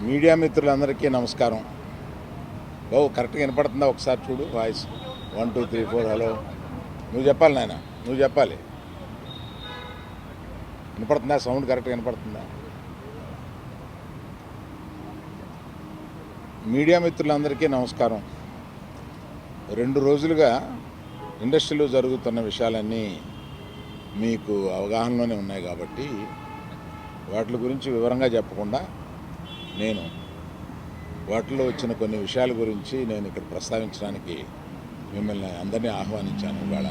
Media మిత్రులందరికీ నమస్కారం. బాబు కరెక్ట్గా వినపడుతుందా? ఒకసారి చూడు voice. One two three four hello. నువ్వు చెప్పాలి నాయన నువ్వు చెప్పాలి. వినపడుతుందా? సౌండ్ కరెక్ట్గా వినపడుతుందా? మీడియా మిత్రులందరికీ నమస్కారం. రెండు రోజులుగా ఇండస్ట్రీలో జరుగుతున్న విషయాలన్నీ మీకు అవగాహనలోనే ఉన్నాయి కాబట్టి వాటి గురించి వివరంగా చెప్పకుండా నేను వాటిలో వచ్చిన కొన్ని విషయాల గురించి నేను ఇక్కడ ప్రస్తావించడానికి మిమ్మల్ని అందరినీ ఆహ్వానించాను ఇవాళ.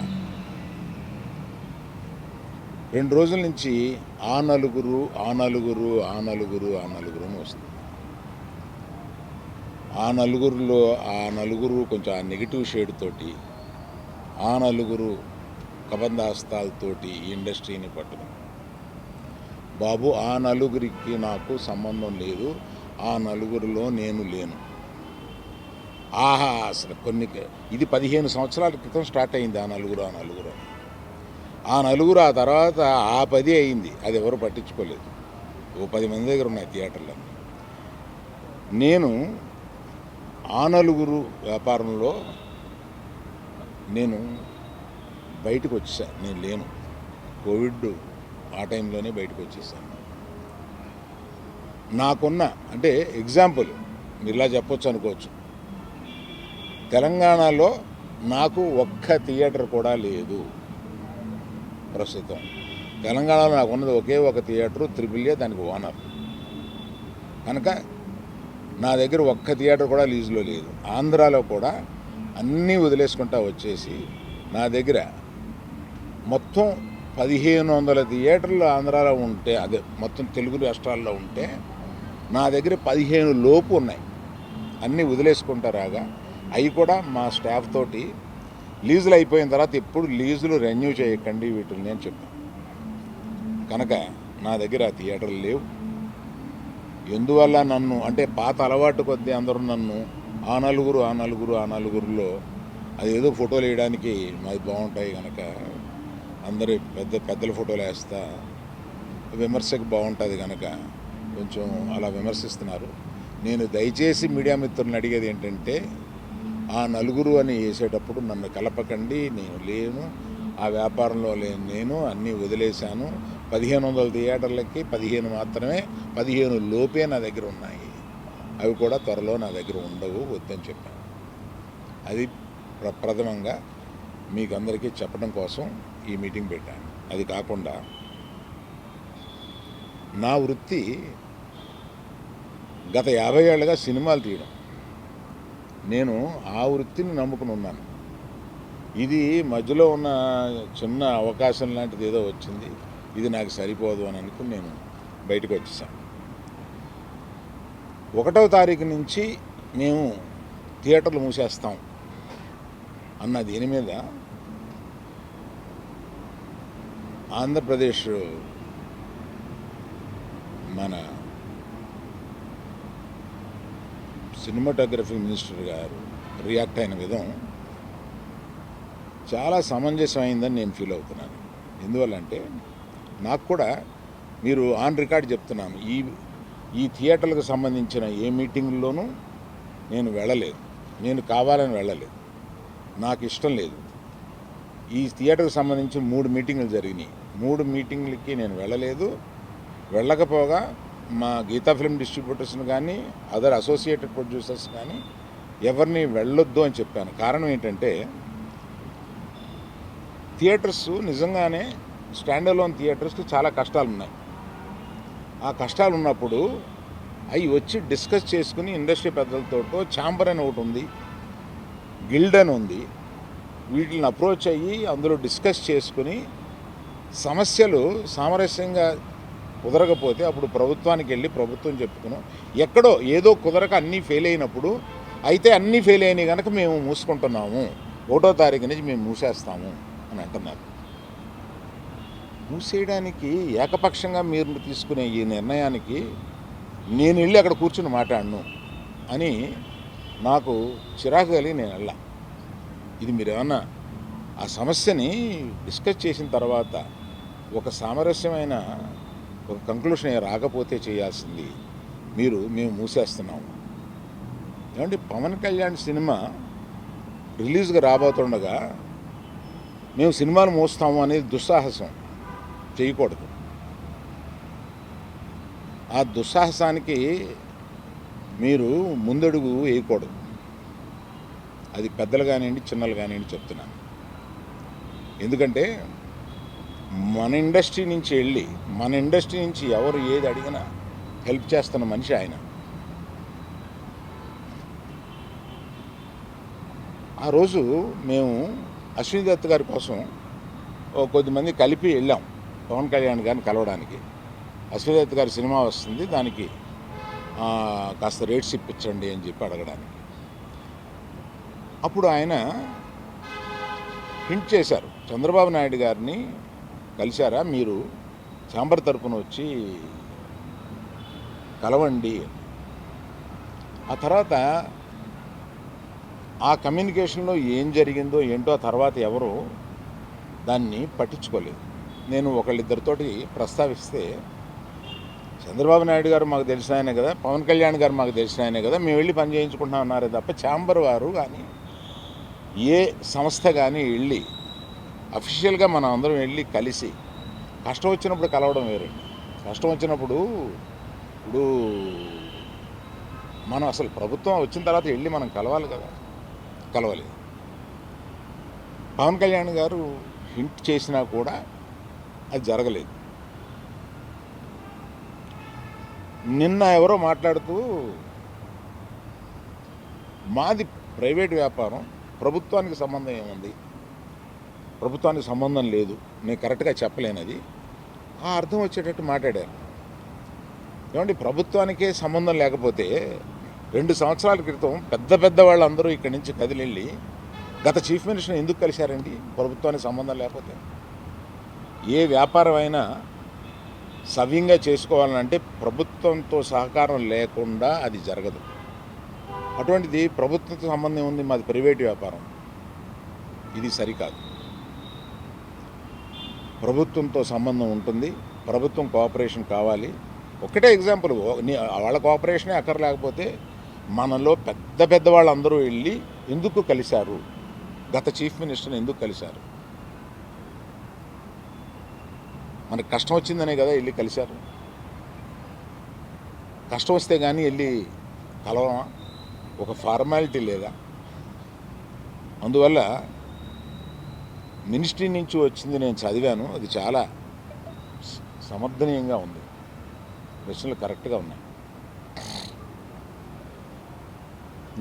రెండు రోజుల నుంచి ఆ నలుగురు ఆ నలుగురు ఆ నలుగురు ఆ నలుగురు అని వస్తుంది. ఆ నలుగురిలో ఆ నలుగురు కొంచెం ఆ నెగిటివ్ షేడ్ తోటి ఆ నలుగురు కబంధాస్తాలతోటి ఈ ఇండస్ట్రీని పట్టుకుని బాబు ఆ నలుగురికి నాకు సంబంధం లేదు. ఆ నలుగురిలో నేను లేను. ఆహా అసలు కొన్ని ఇది పదిహేను సంవత్సరాల క్రితం స్టార్ట్ అయింది ఆ నలుగురు ఆ నలుగురు ఆ నలుగురు ఆ తర్వాత ఆ పది అయింది. అది ఎవరు పట్టించుకోలేదు. ఓ పది మంది దగ్గర ఉన్నాయి థియేటర్లన్నీ. నేను ఆ నలుగురు వ్యాపారంలో నేను బయటకు వచ్చేసా. నేను లేను. కోవిడ్ ఆ టైంలోనే బయటకు వచ్చేసాను. నాకున్న అంటే ఎగ్జాంపుల్ మీరు ఇలా చెప్పొచ్చు అనుకోవచ్చు. తెలంగాణలో నాకు ఒక్క థియేటర్ కూడా లేదు. ప్రస్తుతం. తెలంగాణలో నాకు ఉన్నది ఒకే ఒక థియేటరు త్రిపుల్ ఏ దానికి ఓనర్. కనుక నా దగ్గర ఒక్క థియేటర్ కూడా లీజులో లేదు. ఆంధ్రాలో కూడా అన్నీ వదిలేసుకుంటా వచ్చేసి నా దగ్గర మొత్తం పదిహేను వందల థియేటర్లు ఆంధ్రాలో ఉంటే అదే మొత్తం తెలుగు రాష్ట్రాల్లో ఉంటే నా దగ్గర పదిహేను లోపు ఉన్నాయి. అన్నీ వదిలేసుకుంటారాగా అవి కూడా మా స్టాఫ్ తోటి లీజులు అయిపోయిన తర్వాత ఎప్పుడు లీజులు రెన్యూ చేయకండి వీటిని అని చెప్పాను కనుక నా దగ్గర ఆ థియేటర్లు లేవు. ఎందువల్ల నన్ను అంటే పాత అలవాటు కొద్దీ అందరూ నన్ను ఆ నలుగురు ఆ నలుగురు ఆ నలుగురులో అది ఏదో ఫోటోలు వేయడానికి మాది బాగుంటాయి కనుక అందరి పెద్ద పెద్దల ఫోటోలు వేస్తా విమర్శకు బాగుంటుంది కనుక కొంచెం అలా విమర్శిస్తున్నారు. నేను దయచేసి మీడియా మిత్రులను అడిగేది ఏంటంటే ఆ నలుగురు అని వేసేటప్పుడు నన్ను కలపకండి నేను లేను ఆ వ్యాపారంలో లేను నేను అన్నీ వదిలేశాను. పదిహేను వందల థియేటర్లకి పదిహేను మాత్రమే పదిహేను లోపే నా దగ్గర ఉన్నాయి. అవి కూడా త్వరలో నా దగ్గర ఉండవు వద్దని చెప్పాను. అది ప్ర ప్రథమంగా మీకు అందరికీ చెప్పడం కోసం ఈ మీటింగ్ పెట్టాను. అది కాకుండా నా వృత్తి గత యాభై ఏళ్ళుగా సినిమాలు తీయడం. నేను ఆ వృత్తిని నమ్ముకుని ఉన్నాను. ఇది మధ్యలో ఉన్న చిన్న అవకాశం లాంటిది ఏదో వచ్చింది. ఇది నాకు సరిపోదు అని అనుకుని నేను బయటకు వచ్చేసాను. ఒకటవ తారీఖు నుంచి మేము థియేటర్లు మూసేస్తాం అన్న దీని మీద ఆంధ్రప్రదేశ్ మన సినిమాటోగ్రఫీ మినిస్టర్ గారు రియాక్ట్ అయిన విధం చాలా సమంజసమైందని నేను ఫీల్ అవుతున్నాను. ఎందువల్లంటే నాకు కూడా మీరు ఆన్ రికార్డ్ చెప్తున్నాను ఈ ఈ థియేటర్లకు సంబంధించిన ఏ మీటింగ్లోనూ నేను వెళ్ళలేదు. నేను కావాలని వెళ్ళలేదు. నాకు ఇష్టం లేదు. ఈ థియేటర్కి సంబంధించి మూడు మీటింగులు జరిగినాయి. మూడు మీటింగ్లకి నేను వెళ్ళలేదు. వెళ్ళకపోగా మా గీతా ఫిల్మ్ డిస్ట్రిబ్యూటర్స్ని కానీ అదర్ అసోసియేటెడ్ ప్రొడ్యూసర్స్ కానీ ఎవరిని వెళ్ళొద్దు అని చెప్పాను. కారణం ఏంటంటే థియేటర్స్ నిజంగానే స్టాండ్ అలోన్ థియేటర్స్కి చాలా కష్టాలు ఉన్నాయి ఆ కష్టాలు ఉన్నప్పుడు అవి వచ్చి డిస్కస్ చేసుకుని ఇండస్ట్రీ పెద్దలతో ఛాంబర్ అని ఒకటి ఉంది గిల్డ్ అని ఉంది వీటిని అప్రోచ్ అయ్యి అందులో డిస్కస్ చేసుకుని సమస్యలు సామరస్యంగా కుదరకపోతే అప్పుడు ప్రభుత్వానికి వెళ్ళి ప్రభుత్వం చెప్పుకున్నాం. ఎక్కడో ఏదో కుదరక అన్నీ ఫెయిల్ అయినప్పుడు అయితే అన్నీ ఫెయిల్ అయినాయి కనుక మేము మూసుకుంటున్నాము. ఒకటో తారీఖు నుంచి మేము మూసేస్తాము అని అంటున్నారు. మూసేయడానికి ఏకపక్షంగా మీరు తీసుకునే ఈ నిర్ణయానికి నేను వెళ్ళి అక్కడ కూర్చుని మాట్లాడను అని నాకు చిరాకు కలిగి నేను వెళ్ళా. ఇది మీరు ఏమన్నా ఆ సమస్యని డిస్కస్ చేసిన తర్వాత ఒక సామరస్యమైన ఒక కంక్లూషన్ రాకపోతే చేయాల్సింది. మీరు మేము మూసేస్తున్నాము. ఏమంటే పవన్ కళ్యాణ్ సినిమా రిలీజ్గా రాబోతుండగా మేము సినిమాలు మూస్తాము అనేది దుస్సాహసం. చేయకూడదు. ఆ దుస్సాహసానికి మీరు ముందడుగు వేయకూడదు. అది పెద్దలు కానివ్వండి చిన్నలు కానివ్వండి చెప్తున్నాను. ఎందుకంటే మన ఇండస్ట్రీ నుంచి వెళ్ళి మన ఇండస్ట్రీ నుంచి ఎవరు ఏది అడిగినా హెల్ప్ చేస్తున్న మనిషి ఆయన. ఆ రోజు మేము అశ్విని దత్ గారి కోసం ఓ కొద్దిమంది కలిపి వెళ్ళాం పవన్ కళ్యాణ్ గారిని కలవడానికి. అశ్విని దత్ గారి సినిమా వస్తుంది దానికి కాస్త రేట్స్ ఇప్పించండి అని చెప్పి అడగడానికి. అప్పుడు ఆయన హింట్ చేశారు చంద్రబాబు నాయుడు గారిని కలిశారా? మీరు చాంబర్ తరపున వచ్చి కలవండి ఆ తర్వాత ఆ కమ్యూనికేషన్లో ఏం జరిగిందో ఏంటో ఆ తర్వాత ఎవరు దాన్ని పట్టించుకోలేదు. నేను ఒకళ్ళిద్దరితోటి ప్రస్తావిస్తే చంద్రబాబు నాయుడు గారు మాకు తెలిసిన ఆయనే కదా పవన్ కళ్యాణ్ గారు మాకు తెలిసిన ఆయనే కదా మేము వెళ్ళి పని చేయించుకుంటున్నాం అన్నారే తప్ప ఛాంబర్ వారు కానీ ఏ సంస్థ కానీ వెళ్ళి అఫీషియల్గా మనం అందరం వెళ్ళి కలిసి కష్టం వచ్చినప్పుడు కలవడం వేరే. కష్టం వచ్చినప్పుడు ఇప్పుడు మనం అసలు ప్రభుత్వం వచ్చిన తర్వాత వెళ్ళి మనం కలవాలి కదా. కలవాలి. పవన్ కళ్యాణ్ గారు హింట్ చేసినా కూడా అది జరగలేదు. నిన్న ఎవరో మాట్లాడుతూ మాది ప్రైవేట్ వ్యాపారం ప్రభుత్వానికి సంబంధం ఏముంది? ప్రభుత్వానికి సంబంధం లేదు. నేను కరెక్ట్గా చెప్పలేను అది. ఆ అర్థం వచ్చేటట్టు మాట్లాడారు. ఏమండి ప్రభుత్వానికే సంబంధం లేకపోతే రెండు సంవత్సరాల క్రితం పెద్ద పెద్ద వాళ్ళందరూ ఇక్కడి నుంచి కదిలెళ్ళి గత చీఫ్ మినిస్టర్ ఎందుకు కలిశారండి? ప్రభుత్వానికి సంబంధం లేకపోతే. ఏ వ్యాపారం అయినా సవ్యంగా చేసుకోవాలంటే ప్రభుత్వంతో సహకారం లేకుండా అది జరగదు. అటువంటిది ప్రభుత్వంతో సంబంధం ఉంది మాది ప్రైవేట్ వ్యాపారం. ఇది సరికాదు. ప్రభుత్వంతో సంబంధం ఉంటుంది ప్రభుత్వం కోఆపరేషన్ కావాలి. ఒకటే ఎగ్జాంపుల్ నీ- వాళ్ళ కోఆపరేషనే అక్కర్లేకపోతే మనలో పెద్ద పెద్ద వాళ్ళందరూ వెళ్ళి ఎందుకు కలిశారు? గత చీఫ్ మినిస్టర్ని ఎందుకు కలిశారు? మనకు కష్టం వచ్చిందనే కదా వెళ్ళి కలిశారు. కష్టం వస్తే కానీ వెళ్ళి కలవమా? ఒక ఫార్మాలిటీ లేదా? అందువల్ల మినిస్ట్రీ నుంచి వచ్చింది నేను చదివాను. అది చాలా సమర్థనీయంగా ఉంది. ప్రశ్నలు కరెక్ట్గా ఉన్నాయి.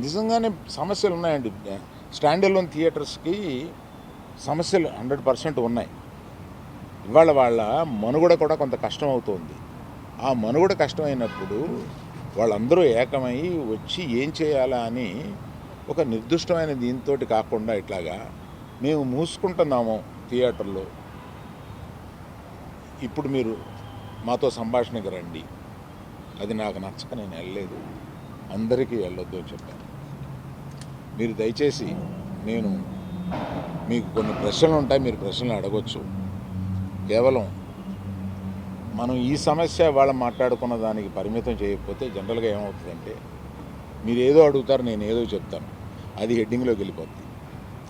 నిజంగానే సమస్యలు ఉన్నాయండి. స్టాండ్ అలోన్ థియేటర్స్కి సమస్యలు హండ్రెడ్ పర్సెంట్ ఉన్నాయి. ఇవాళ వాళ్ళ మనుగడ కూడా కొంత కష్టం అవుతుంది ఆ మనుగడ కష్టమైనప్పుడు వాళ్ళందరూ ఏకమై వచ్చి ఏం చేయాలా అని ఒక నిర్దిష్టమైన దీంతో కాకుండా ఇట్లాగా మేము మూసుకుంటున్నాము థియేటర్లో. ఇప్పుడు మీరు మాతో సంభాషణకి రండి. అది నాకు నచ్చక నేను వెళ్ళలేదు. అందరికీ వెళ్ళొద్దు అని చెప్పాను మీరు దయచేసి నేను మీకు కొన్ని ప్రశ్నలు ఉంటాయి మీరు ప్రశ్నలు అడగొచ్చు. కేవలం మనం ఈ సమస్య వాళ్ళ మాట్లాడుకున్న దానికి పరిమితం చేయకపోతే జనరల్గా ఏమవుతుందంటే మీరు ఏదో అడుగుతారు నేను ఏదో చెప్తాను. అది హెడ్డింగ్లోకి వెళ్ళిపోతుంది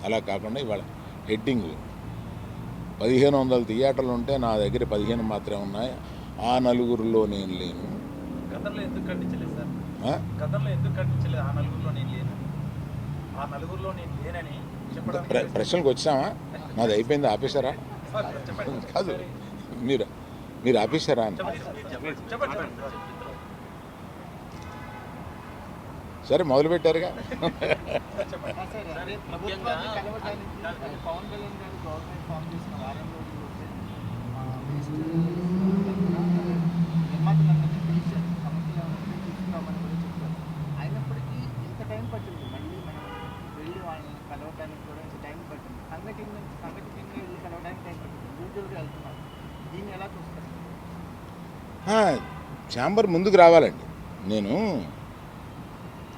అలా కాకుండా ఇవాళ హెడ్డింగ్ పదిహేను వందల థియేటర్లు ఉంటే నా దగ్గర పదిహేను మాత్రమే ఉన్నాయి. ఆ నలుగురిలో నేను లేను. ప్రశ్నలకు వచ్చామా నాది అయిపోయింది. ఆపేశారా? కాదు. మీరు మీరు ఆపేశారా అని. తీసుకురామని కూడా చెప్పారు అయినప్పటికీ ఇంత టైం పట్టింది మళ్ళీ మనం వెళ్ళి వాళ్ళని కలవడానికి కూడా ఇంత టైం పట్టింది సంఘటన వెళ్ళి కలవడానికి టైం పట్టింది దీన్ని ఎలా చూస్తారు ఛాంబర్ ముందుకు రావాలండి. నేను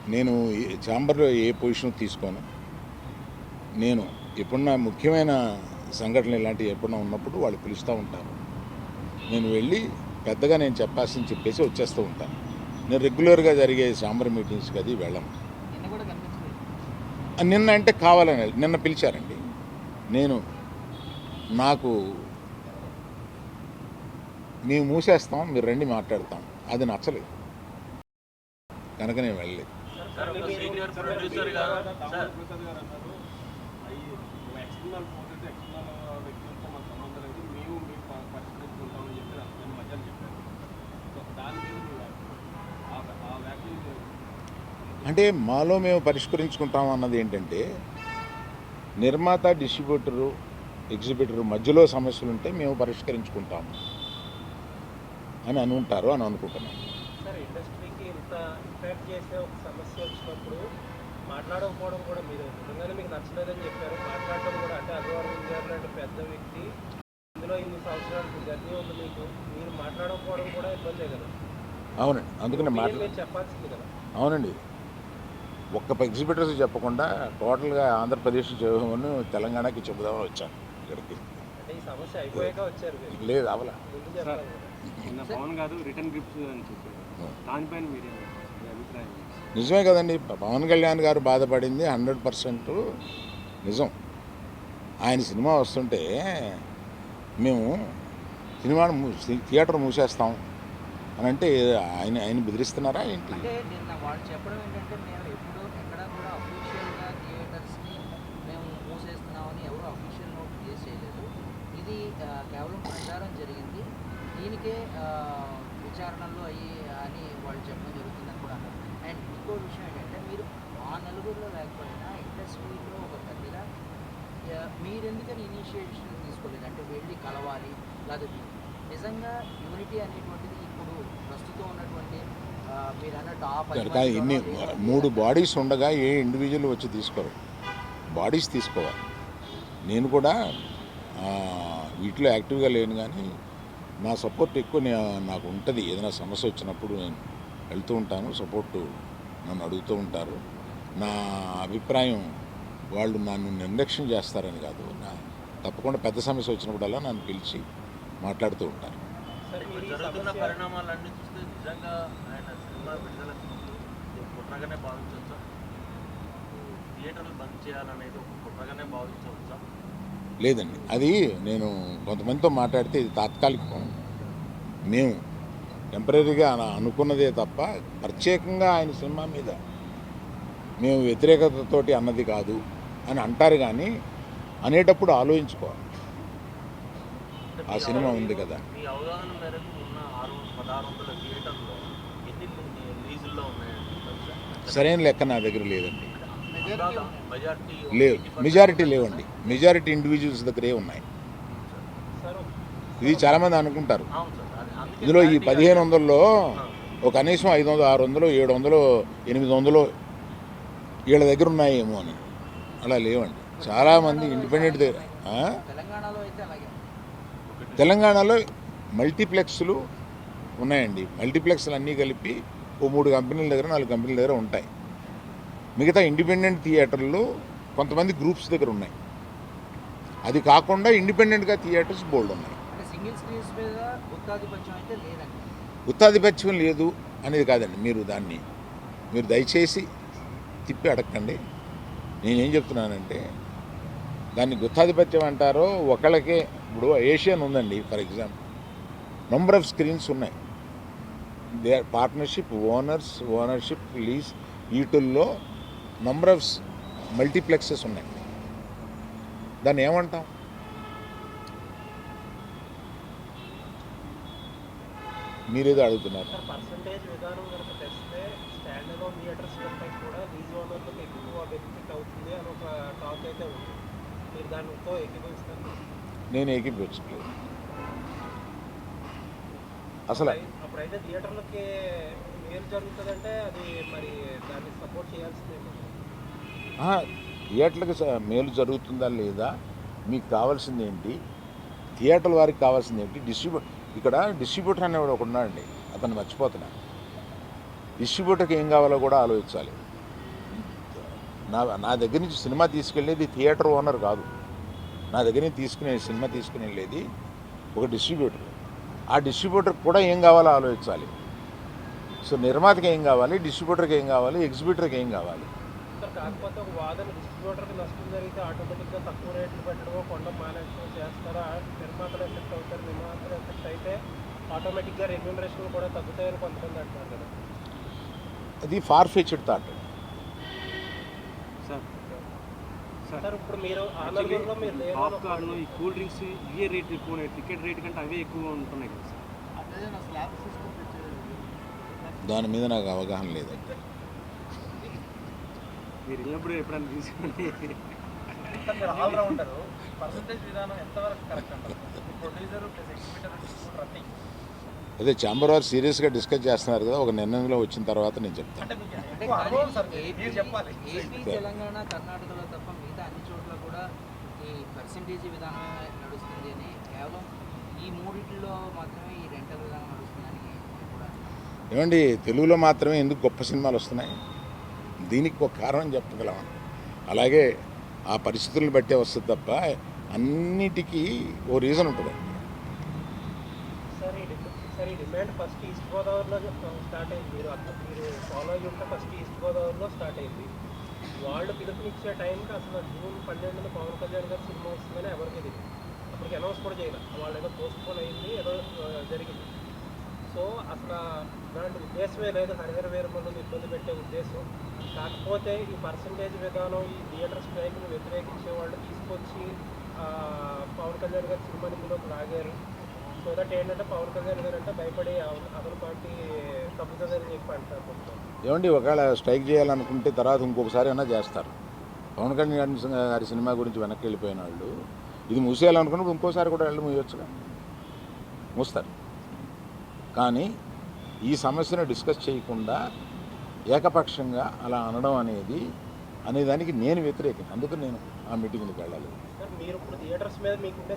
నేను ఏ- ఛాంబర్లో ఏ పొజిషన్ తీసుకోను. నేను ఎప్పుడన్నా ముఖ్యమైన సంఘటనలు ఇలాంటివి ఎప్పుడన్నా ఉన్నప్పుడు వాళ్ళు పిలుస్తూ ఉంటారు. నేను వెళ్ళి పెద్దగా నేను చెప్పాల్సింది చెప్పేసి వచ్చేస్తూ ఉంటాను. నేను రెగ్యులర్గా జరిగే సాంబర్ మీటింగ్స్కి అది వెళ్ళను. నిన్న అంటే కావాలని నిన్న పిలిచారండి. నేను నాకు మేము మూసేస్తాం మీరు రండి మాట్లాడతాం. అది నచ్చలేదు. కనుక నేను వెళ్ళలేదు. సార్ ఒక సీనియర్ ప్రొడ్యూసర్గా సార్. ప్రసాద్ గారు అన్నారు అవి ఎక్స్టర్నల్ పోతే ఎక్స్టర్నల్ వ్యక్తులతో మన సంబంధం లేదు మేము మేము ప- పరిష్కరించుకుంటామని చెప్పి నేను మధ్యాహ్నం చెప్పాను సో దాని మీద మీ వ్యాఖ్య- ఆ ఆ వ్యాఖ్యలు అంటే మాలో మేము పరిష్కరించుకుంటాం అన్నది ఏంటంటే నిర్మాత డిస్ట్రిబ్యూటరు ఎగ్జిబిటరు మధ్యలో సమస్యలు ఉంటే మేము పరిష్కరించుకుంటాం అని అనుకుంటారు అని అనుకుంటున్నాం ఇంపాక్ట్ చేసే ఒక సమస్య వచ్చినప్పుడు మాట్లాడకపోవడం కూడా మీరు నిజంగానే మీకు నచ్చలేదని చెప్పారు. మాట్లాడడం కూడా అంటే అధికారం గారు లాంటి పెద్ద వ్యక్తి. ఇందులో ఇన్ని సంవత్సరాలు జర్నీ ఉంది మీకు. మీరు మాట్లాడకపోవడం కూడా ఇబ్బందే కదా. అవునండి. అందుకనే మీరు మాట్లా మీరు చెప్పాల్సింది కదా. అవునండి. ఒక్క ఎగ్జిబిటర్స్ చెప్పకుండా టోటల్గా ఆంధ్రప్రదేశ్ చెబుదామని తెలంగాణకి చెబుదామని వచ్చాను ఇక్కడికి. లేదు అవలా. కదా. పవన్ గారు రిటర్న్ గిఫ్ట్స్ అని చెప్పారు. దానిపైన మీరేం? నిజమే కదండి. పవన్ కళ్యాణ్ గారు బాధపడింది హండ్రెడ్ పర్సెంట్. నిజం. ఆయన సినిమా వస్తుంటే మేము సినిమాను థియేటర్ మూసేస్తాం అని అంటే ఆయన ఆయన బెదిరిస్తున్నారా ఏంటి? వాళ్ళు చెప్పడం ఇది కేవలం ప్రచారం జరిగింది. దీనికే విచారణలో అయ్యి అని వాళ్ళు చెప్పడం అండ్ ఇంకో విషయం ఏంటంటే మీరు ఆ నలుగురిలో లేకపోయినా ఇండస్ట్రీలో ఒక పెద్దగా మీరెందుకని ఇనిషియేషన్ తీసుకోలేదు? అంటే వెళ్ళి కలవాలి లేదా నిజంగా యూనిటీ అనేటువంటిది ఇప్పుడు ప్రస్తుతం ఉన్నటువంటి మీరు అన్నట్టు ఇన్ని మూడు బాడీస్ ఉండగా ఏ ఇండివిజువల్ వచ్చి తీసుకోరు? బాడీస్ తీసుకోవాలి. నేను కూడా వీటిలో యాక్టివ్గా లేను కానీ నా సపోర్ట్ ఎక్కువ నాకు ఉంటుంది. ఏదైనా సమస్య వచ్చినప్పుడు నేను వెళ్తూ ఉంటాను సపోర్ట్ నన్ను అడుగుతూ ఉంటారు. నా అభిప్రాయం వాళ్ళు నన్ను నిర్లక్ష్యం చేస్తారని కాదు నా తప్పకుండా పెద్ద సమస్య వచ్చినప్పుడల్లా నన్ను పిలిచి మాట్లాడుతూ ఉంటారు. లేదండి. అది నేను కొంతమందితో మాట్లాడితే ఇది తాత్కాలికం. మేము టెంపరీగా అనుకున్నదే తప్ప ప్రత్యేకంగా ఆయన సినిమా మీద మేము వ్యతిరేకతతోటి అన్నది కాదు అని అంటారు కానీ అనేటప్పుడు ఆలోచించుకోవాలి. ఆ సినిమా ఉంది కదా. సరైన లెక్క నా దగ్గర లేదండి. లేవు. మెజారిటీ లేవండి. మెజారిటీ ఇండివిజువల్స్ దగ్గరే ఉన్నాయి. ఇది చాలామంది అనుకుంటారు. ఇందులో ఈ పదిహేను వందల్లో. ఒక కనీసం ఐదు వందలు ఆరు వందలు ఏడు వందలు ఎనిమిది వందలు వీళ్ళ దగ్గర ఉన్నాయేమో అని అలా లేవండి చాలామంది ఇండిపెండెంట్ దగ్గర ఆ? తెలంగాణలో అయితే అలాగే. ఉంది. తెలంగాణలో మల్టీప్లెక్స్లు ఉన్నాయండి. మల్టీప్లెక్స్లు అన్నీ కలిపి ఓ మూడు కంపెనీల దగ్గర నాలుగు కంపెనీల దగ్గర ఉంటాయి. మిగతా ఇండిపెండెంట్ థియేటర్లు కొంతమంది గ్రూప్స్ దగ్గర ఉన్నాయి. అది కాకుండా ఇండిపెండెంట్గా థియేటర్స్ బోల్డ్ ఉన్నాయి. సింగిల్ స్క్రీన్స్ మీద గుత్తాధిపత్యం అయితే లేదండి. లేదు అనేది కాదండి మీరు దాన్ని మీరు దయచేసి తిప్పి అడగండి నేనేం చెప్తున్నానంటే దాన్ని గుత్తాధిపత్యం అంటారో ఒకళ్ళకే ఇప్పుడు ఏషియన్ ఉందండి for example. Number of screens ఉన్నాయి. They partnership owners ownership lease వీటిల్లో నంబర్ ఆఫ్ మల్టీప్లెక్సెస్ ఉన్నాయి. దాన్ని ఏమంటాం మీరేదో అడుగుతున్నారు సార్ పర్సంటేజ్ విధానం కనుక తెస్తే స్టాండ్ అలోన్ థియేటర్స్ కంటే కూడా లీజ్ ఓనర్లకు ఎక్కువ బెనిఫిట్ అవుతుంది అని ఒక టాక్ అయితే ఉంది మీరు దానితో ఏకీభవిస్తారు? నేను ఏకీపించట్లేదు అసలు అప్పుడైతే థియేటర్లకి మేలు జరుగుతుందంటే అది మరి దాన్ని సపోర్ట్ చేయాల్సిందే థియేటర్లకు మేలు జరుగుతుందా లేదా? మీకు కావాల్సింది ఏంటి థియేటర్ వారికి కావాల్సింది ఏంటి డిస్ట్రిబ్యూట్ ఇక్కడ డిస్ట్రిబ్యూటర్ అనేవాడు ఒకడు ఉన్నాడండి అతను మర్చిపోతున్నా డిస్ట్రిబ్యూటర్కి ఏం కావాలో కూడా ఆలోచించాలి. నా నా దగ్గర నుంచి సినిమా తీసుకెళ్ళేది థియేటర్ ఓనర్ కాదు. నా దగ్గర నుంచి తీసుకునే సినిమా తీసుకుని వెళ్ళేది ఒక డిస్ట్రిబ్యూటర్. ఆ డిస్ట్రిబ్యూటర్ కూడా ఏం కావాలో ఆలోచించాలి. సో నిర్మాతకి ఏం కావాలి డిస్ట్రిబ్యూటర్కి ఏం కావాలి ఎగ్జిబిటర్కి ఏం కావాలి? సార్ కాకపోతే ఒక వాదన డిస్ట్రిబ్యూటర్కి నష్టం జరిగితే ఆటోమేటిక్గా తక్కువ రేట్లు పెట్టడమో కొండ మానేషన్ చేస్తారా? నిర్మాతలు ఎఫెక్ట్ అవుతారు నిర్మాతలు ఎఫెక్ట్ అయితే ఆటోమేటిక్గా రెమ్యూనరేషన్ కూడా తగ్గుతాయని కొంతమంది అంటున్నారు కదా. అది far fetched thought sir sir ఇప్పుడు మీరు పాప్కార్న్ ఈ కూల్ డ్రింక్స్ ఇవే రేట్ ఎక్కువ ఉన్నాయి టికెట్ రేట్ కంటే అవే ఎక్కువ ఉంటున్నాయి కదా సార్. దాని మీద నాకు అవగాహన లేదండి. మీరు వెళ్ళినప్పుడు ఎప్పుడైనా తీసుకోండి. సార్ మీరు ఆల్రౌండర్ పర్సంటేజ్ విధానం ఎంతవరకు కరెక్ట్ అంటారు? ప్రొడ్యూసర్ ప్లస్ ఎగ్జిబిటర్ డిస్ట్రిబ్యూటర్ అన్ని అదే ఛాంబర్ వారు సీరియస్గా డిస్కస్ చేస్తున్నారు కదా ఒక నిర్ణయంలో వచ్చిన తర్వాత నేను చెప్తాను. అంటే మీకు ఎక్కువ అనుభవం సార్ మీరు. మీరు చెప్పాలి. ఏపీ తెలంగాణ కర్ణాటకలో తప్ప మిగతా అన్ని చోట్ల కూడా ఈ పర్సంటేజ్ విధానమే నడుస్తుంది అని కేవలం ఈ మూడిట్లో మాత్రమే ఈ రెంటల్ విధానం నడుస్తుందని కూడా ఏమండి తెలుగులో మాత్రమే ఎందుకు గొప్ప సినిమాలు వస్తున్నాయి? దీనికి ఒక కారణం చెప్పగలం అలాగే ఆ పరిస్థితులను బట్టే వస్తుంది తప్ప అన్నిటికీ ఓ రీజన్ ఉంటుంది. సార్ ఈ డిమాండ్ ఫస్ట్ ఈస్ట్ గోదావరిలో స్టార్ట్ అయింది. మీరు అక్కడ మీరు ఫాలో అయ్యి ఉంటే ఫస్ట్ ఈస్ట్ గోదావరిలో స్టార్ట్ అయింది. వాళ్ళు పిలుపునిచ్చే టైంకి అసలు జూన్ పన్నెండున పవన్ కళ్యాణ్ గారు సినిమా వస్తుందని ఎవరికి తెలియదు అప్పటికి అనౌన్స్ కూడా చేయాలి. వాళ్ళు ఏదో పోస్ట్పోన్ అయింది ఏదో జరిగింది. సో అసలు ఇలాంటి ఉద్దేశమే లేదు హరిహర వీరమల్ని ఇబ్బంది పెట్టే ఉద్దేశం. కాకపోతే ఈ పర్సంటేజ్ విధానం ఈ థియేటర్ స్ట్రైక్ను వ్యతిరేకించే వాళ్ళు తీసుకొచ్చి పవన్ కళ్యాణ్ గారి సినిమా ఇందులోకి లాగారు. సో దట్ ఏంటంటే పవన్ కళ్యాణ్ గారు అంటే భయపడి అవ- అతని పార్టీ తగ్గుతుందని చెప్పి అంటారు ఏమండి ఒకవేళ స్ట్రైక్ చేయాలనుకుంటే తర్వాత ఇంకొకసారి అయినా చేస్తారు? పవన్ కళ్యాణ్ గారి సినిమా గురించి వెనక్కి వెళ్ళిపోయిన వాళ్ళు ఇది మూసేయాలనుకున్నప్పుడు ఇంకోసారి కూడా వెళ్ళి మూయొచ్చుగా? మూస్తారు. కానీ ఈ సమస్యను డిస్కస్ చేయకుండా ఏకపక్షంగా అలా అనడం అనేది అనేదానికి నేను వ్యతిరేకం. అందుకు నేను ఆ మీటింగ్కి వెళ్ళాలి. సార్ మీరు ఇప్పుడు థియేటర్స్ మీద మీకుండే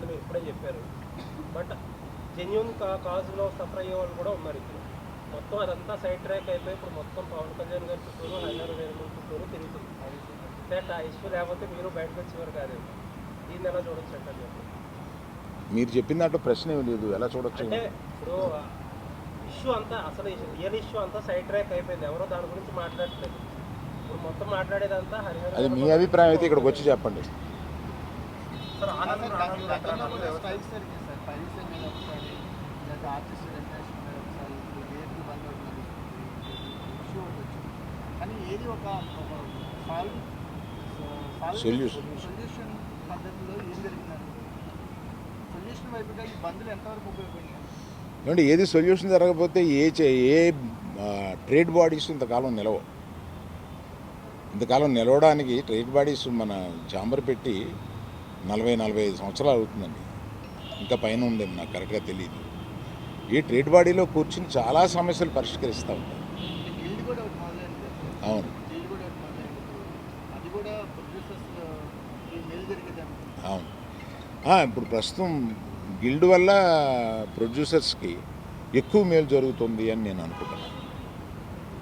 మీరు ఇప్పుడే చెప్పారు. బట్ జెన్యున్ కాజులో సఫర్ అయ్యే వాళ్ళు కూడా ఉన్నారు ఇప్పుడు. మొత్తం అదంతా సైడ్ ట్రాక్ అయిపోయి ఇప్పుడు మొత్తం పవన్ కళ్యాణ్ గారి చుట్టూరు హరిహర వేరుమల చుట్టూరు తిరుగుతుంది. అంటే ఆ? ఇష్యూ లేకపోతే మీరు బయటకు వచ్చేవారు కాదేమో. దీన్ని ఎలా చూడొచ్చు మీరు చెప్పిన దాంట్లో ప్రశ్న ఏమి లేదు. ఎలా చూడొచ్చు? ఇష్యూ అంతా అసలు రియల్ ఇష్యూ అంతా సైడ్ ట్రాక్ అయిపోయింది. ఎవరో దాని గురించి మాట్లాడట్లేదు. ఇప్పుడు మొత్తం మాట్లాడేదంతా హరిహర అది మీ అభిప్రాయం అయితే ఇక్కడికి వచ్చి చెప్పండి. సార్ మీద ఒకసారి. ఆర్టిస్ట్ కానీ ఏది ఒక. సొల్యూషన్ పద్ధతిలో ఏం జరిగిందండి సొల్యూషన్ వైపుగా ఈ బంధులు ఎంతవరకు ఉపయోగపడినాయి ఏమంటే ఏది సొల్యూషన్ జరగకపోతే ఏ చే- ఏ ట్రేడ్ బాడీస్ ఇంతకాలం నిలవు. ఇంతకాలం నిలవడానికి ట్రేడ్ బాడీస్ మన చాంబర్ పెట్టి నలభై నలభై ఐదు సంవత్సరాలు అవుతుందండి. ఇంకా పైన ఉందేమో నాకు కరెక్ట్గా తెలియదు ఈ ట్రేడ్ బాడీలో కూర్చుని చాలా సమస్యలు పరిష్కరిస్తూ ఉంటారు. కదా. అవును గిల్డ్ కూడా ఒకటి మొదలైంది అది కూడా ప్రొడ్యూసర్స్ మేలు జరిగేది అనుకుంటున్నాను అవును ఆ, ఇప్పుడు ప్రస్తుతం గిల్డ్ వల్ల ప్రొడ్యూసర్స్కి ఎక్కువ మేలు జరుగుతుంది అని నేను అనుకుంటున్నాను.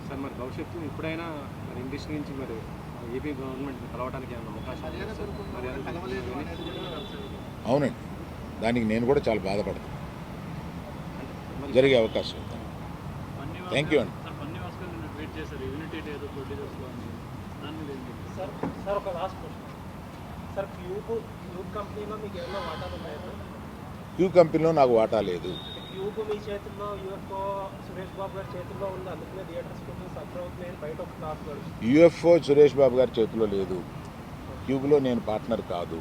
సార్ మరి భవిష్యత్తు ఇప్పుడైనా మరి ఇండస్ట్రీ నుంచి మరి ఏపీ గవర్నమెంట్ కలవడానికి అవునండి. దానికి నేను కూడా చాలా బాధపడతాను జరిగే అవకాశం ఉంది. థ్యాంక్ యూ అండి. సార్ ఒక లాస్ట్ క్వశ్చన్ సార్ క్యూబ్ కంపెనీలో నాకు వాటా లేదు. యుఎఫ్ఓ సురేష్ బాబు గారి చేతిలో లేదు. క్యూబ్లో నేను పార్ట్నర్ కాదు.